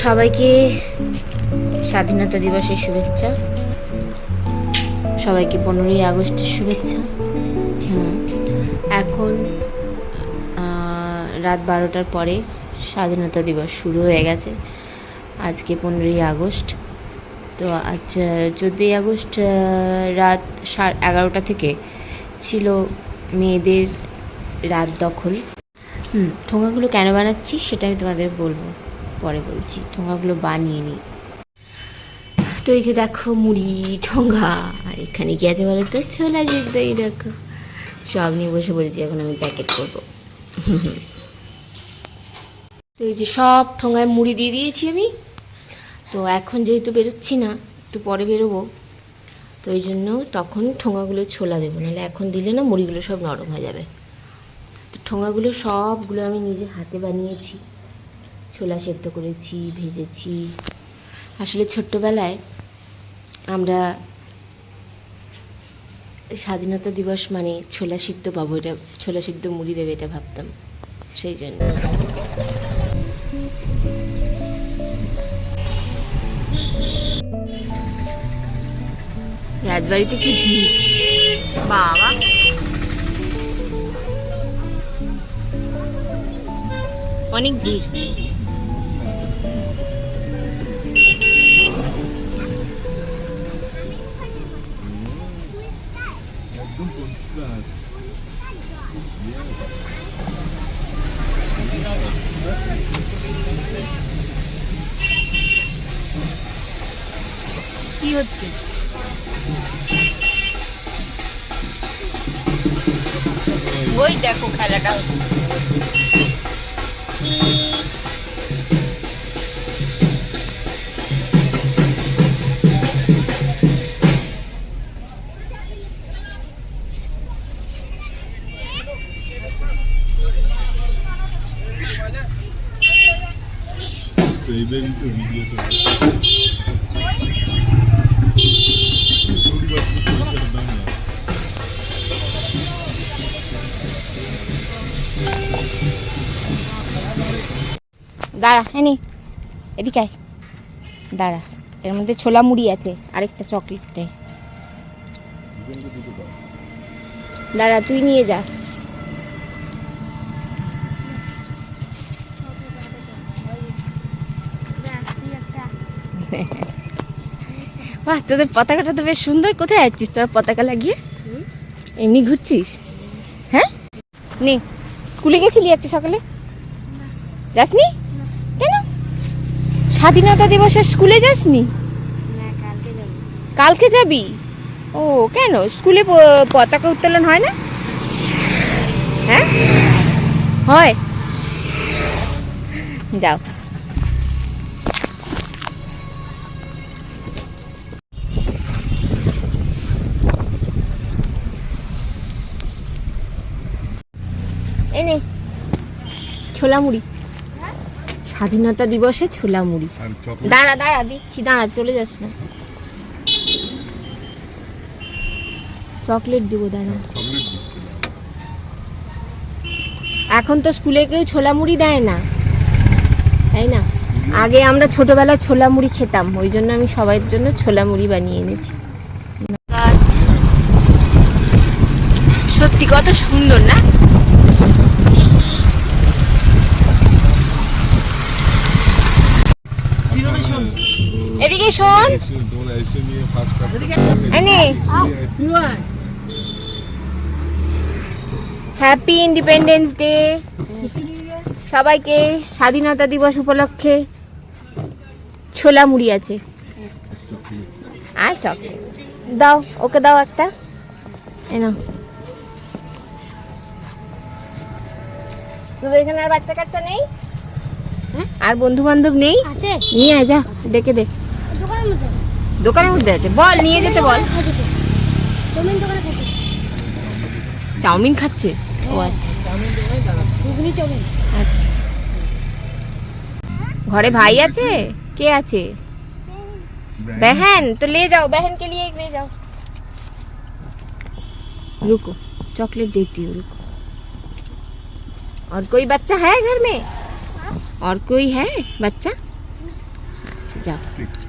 সবাইকে স্বাধীনতা দিবসের শুভেচ্ছা। সবাইকে পনেরোই আগস্টের শুভেচ্ছা। এখন রাত বারোটার পরে স্বাধীনতা দিবস শুরু হয়ে গেছে। আজকে পনেরোই আগস্ট। তো আজ চোদ্দোই আগস্ট রাত সাড়ে এগারোটা থেকে ছিল মেয়েদের রাত দখল। হুম, ঠোঙাগুলো কেন বানাচ্ছি সেটা আমি তোমাদের বলব। পরে বলছি, ঠোঙাগুলো বানিয়ে নিই তো এই যে দেখো মুড়ি, ঠোঙা, আর এখানে কি আছে বলো তো? ছোলা সিদ্ধ, এই দেখো। সব নিয়ে বসে পড়েছি, এখন আমি প্যাকেট করব। তো এই যে সব ঠোঙায় মুড়ি দিয়ে দিয়েছি আমি। তো এখন যেহেতু বেরোচ্ছি না, একটু পরে বেরোবো। তো ওই জন্য তখন ঠোঙাগুলো ছোলা দেবো, নাহলে এখন দিলে না মুড়িগুলো সব নরম হয়ে যাবে। তো ঠোঙাগুলো সবগুলো আমি নিজে হাতে বানিয়েছি। ছোলা সেদ্ধ করেছি, ভেজেছি। আসলে ছোট্টবেলায় আমরা স্বাধীনতা দিবস মানে ছোলা সিদ্ধ পাবো, এটা ছোলা সিদ্ধ মুড়ি দেবে এটা ভাবতাম, সেই জন্য। রাজবাড়িতে কি ভিড়? বাবা। অনেক ভিড়। কি হচ্ছে? ওই দেখো খেলাটা হচ্ছে। দাঁড়া হ্যাঁ এদিকে আয়। দাঁড়া, এর মধ্যে ছোলা মুড়ি আছে, আরেকটা চকলেট দে। দাঁড়া, তুই নিয়ে যা। বাহ, তোদের পতাকাটা তো বেশ সুন্দর। কোথায় যাচ্ছিস তোরা পতাকা লাগিয়ে? এমনি ঘুরছিস? হ্যাঁ? নে, স্কুলে গেছিলি আজকে সকালে? যাসনি? স্বাধীনতা দিবসে স্কুলে যাসনি? কালকে যাবি। ও কেন? স্কুলে পতাকা উত্তোলন হয় না? হ্যাঁ? হয়। যাও। এনে ছোলা মুড়ি স্বাধীনতা দিবসে ছোলা মুড়ি দাঁড়া দাঁড়া দিচ্ছি দাঁড়া চলে যাস না। চকলেট দিব দাঁড়া। এখন তো স্কুলে কেউ ছোলা মুড়ি দেয় না। তাই না? আগে আমরা ছোটবেলায় ছোলা মুড়ি খেতাম ওই জন্য আমি সবার জন্য ছোলা মুড়ি বানিয়ে এনেছি। সত্যি কত সুন্দর না এদিকে শোন হ্যাপি ইন্ডিপেন্ডেন্স ডে সবাইকে স্বাধীনতা দিবস উপলক্ষে ছোলা মুড়ি আছে। আর চকলেট। দাও ওকে দাও একটা। এনো তোদের এখানে আর বাচ্চা কাচ্চা নেই? আর বন্ধু বান্ধব নেই? আছে। নিয়ে আয় যা ডেকে দে। দোকানের মধ্যে আছে দোকানের মধ্যে আছে বল নিয়ে যেতে বল খাইতেছে চাউমিন দোকানে খাইতেছে চাউমিন খাচ্ছে ও আচ্ছা ঘুগনি চাউমিন আচ্ছা ঘরে ভাই আছে কে আছে बहन तो ले जाओ बहन के लिए एक ले जाओ रुको चॉकलेट देती हूँ रुको और कोई बच्चा है घर में और कोई है बच्चा যাও ঠিক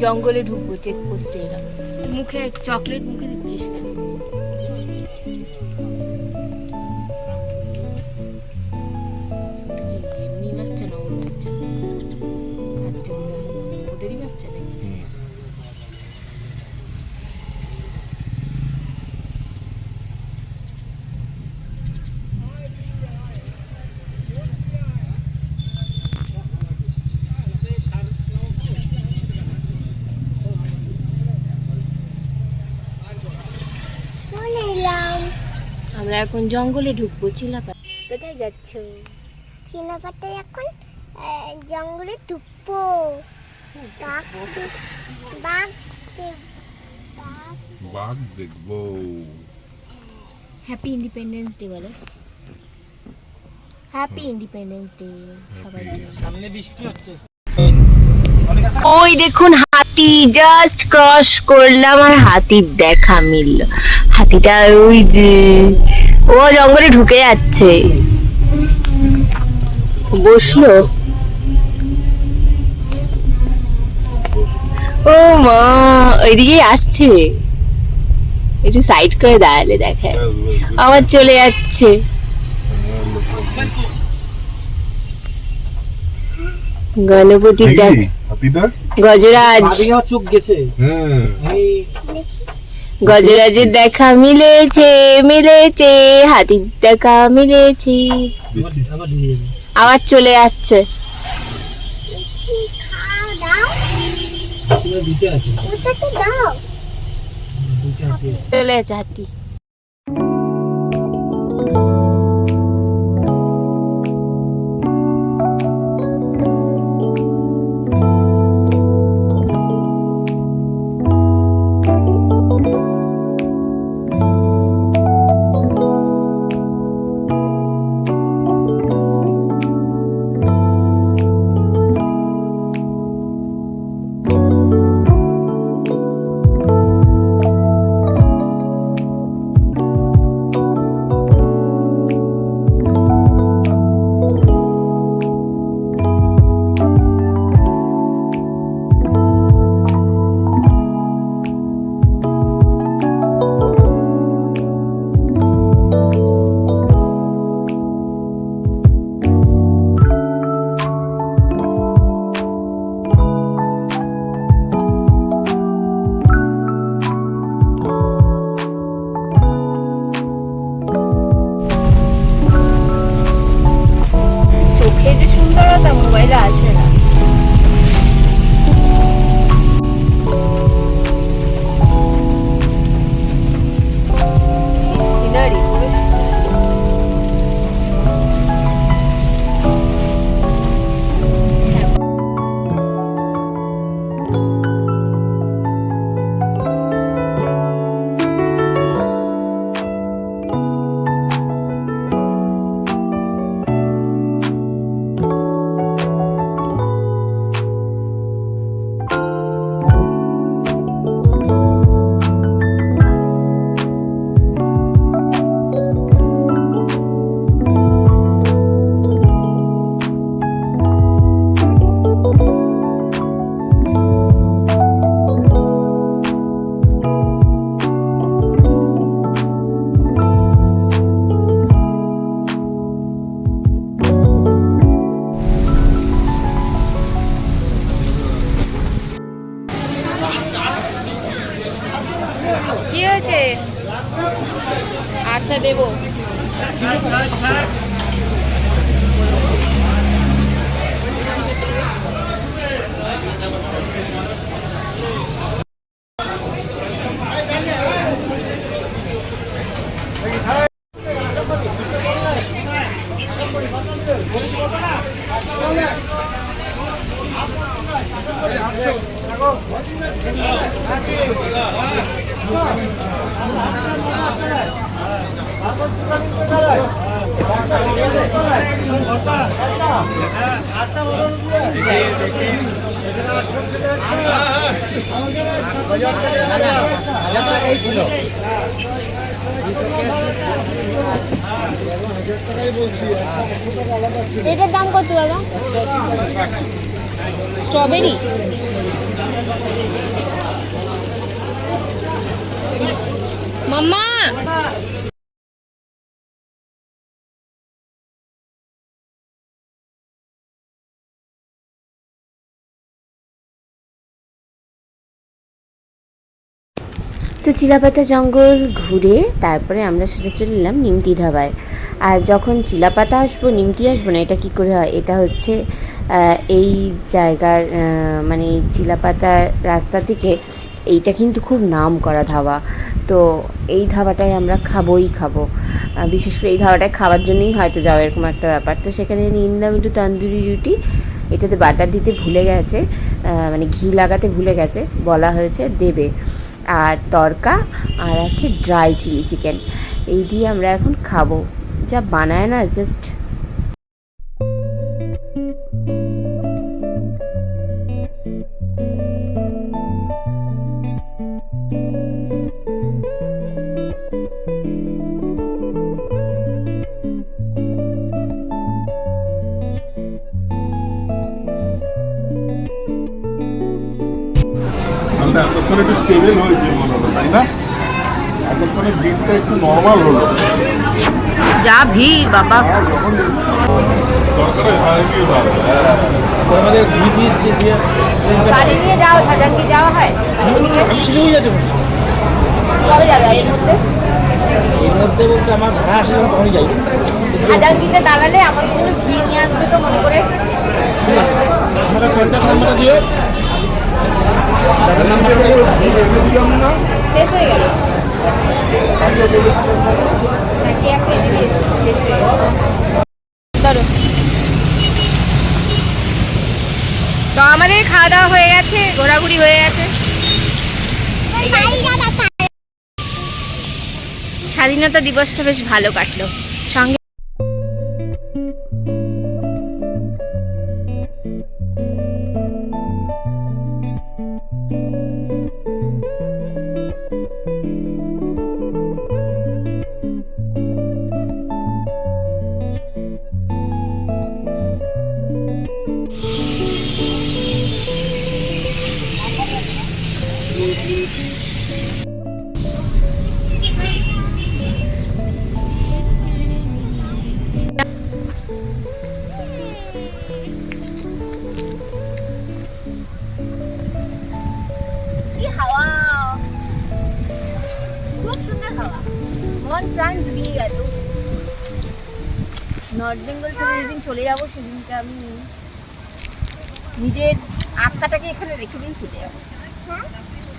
জঙ্গলে ঢুকবো চেকপোস্টে এলাম তুই মুখে চকলেট মুখে আমরা এখন জঙ্গলে ঢুকবো চিলাপা কোথায় যাচ্ছ? চীনা এখন জঙ্গলে ঢুকবো। বাঘ বাঘ দেখ- বাঘ বাঘ দেখব। হ্যাপি ইন্ডিপেন্ডেন্স ডে বলো। হ্যাপি ইন্ডিপেন্ডেন্স ডে সবাইকে সামনে বৃষ্টি হচ্ছে। ওই দেখুন, হাতি জাস্ট ক্রস করলাম আর হাতির দেখা মিলল। হাতিটা ওই যে, ও জঙ্গলে ঢুকে যাচ্ছে। বসল। ও মা ওইদিকে আসছে। একটু সাইড করে দাঁড়ালে দেখায়। আবার চলে যাচ্ছে। গণপতির দেখ গজরাজ। চোখ গেছে। আমি গজরাজের দেখা মিলেছে মিলেছে হাতির দেখা মিলেছে। আবার চলে যাচ্ছে। চলে যাচ্ছে হাতি। দেব Come on. দেবো এটার দাম কত দাদা? স্ট্রবেরি মাম্মা! তো চিলাপাতা জঙ্গল ঘুরে তারপরে আমরা সোজা চলে এলাম নিমতি ধাবায়। আর যখন চিলাপাতা আসব নিমতি আসব না, এটা কি করে হয়? এটা হচ্ছে এই জায়গার মানে চিলাপাতা রাস্তা থেকে এইটা কিন্তু খুব নাম করা ধাবা। তো এই ধাবাটায় আমরা খাবোই খাব। বিশেষ করে এই ধাবাটায় খাওয়ার জন্যই হয়তো যাওয়া এরকম একটা ব্যাপার। তো সেখানে নিয়ে নিলাম একটু তন্দুরি রুটি। এটাতে বাটার দিতে ভুলে গেছে মানে ঘি লাগাতে ভুলে গেছে, বলা হয়েছে দেবে। আর তরকা আর আছে ড্রাই চিলি চিকেন এই দিয়ে আমরা এখন খাব। যা বানায় না জাস্ট এতক্ষণে ভিড়টা একটু নর্মাল হলো। যা ভিড় বাবা। গাড়ি নিয়ে যাওয়া হয়? মানে ওদিকে আমি শিলিগুড়ি যেতে কবে যাবে এর মধ্যে? এর মধ্যে বলতে আমার ভাড়া তখনই যাই। দাঁড়ালে আমাদের জন্য ঘি নিয়ে আসবে তো মনে করে। কন্ট্যাক্ট নাম্বারটা দিও দাদার নাম্বারটা দিও শেষ হয়ে গেল নাকি একটা এদিকে শেষ হয়ে গেল তো আমাদের খাওয়া দাওয়া হয়ে গেছে, ঘোরাঘুরি হয়ে গেছে। স্বাধীনতা দিবসটা বেশ ভালো কাটলো। সঙ্গে নর্থ বেঙ্গল ছেড়ে যেদিন চলে যাব সেদিনকে আমি নিজের আত্মাটাকে এখানে রেখে দিয়েই চলে যাব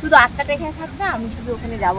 শুধু আত্মাটা এখানে থাকবে আমি শুধু ওখানে যাব।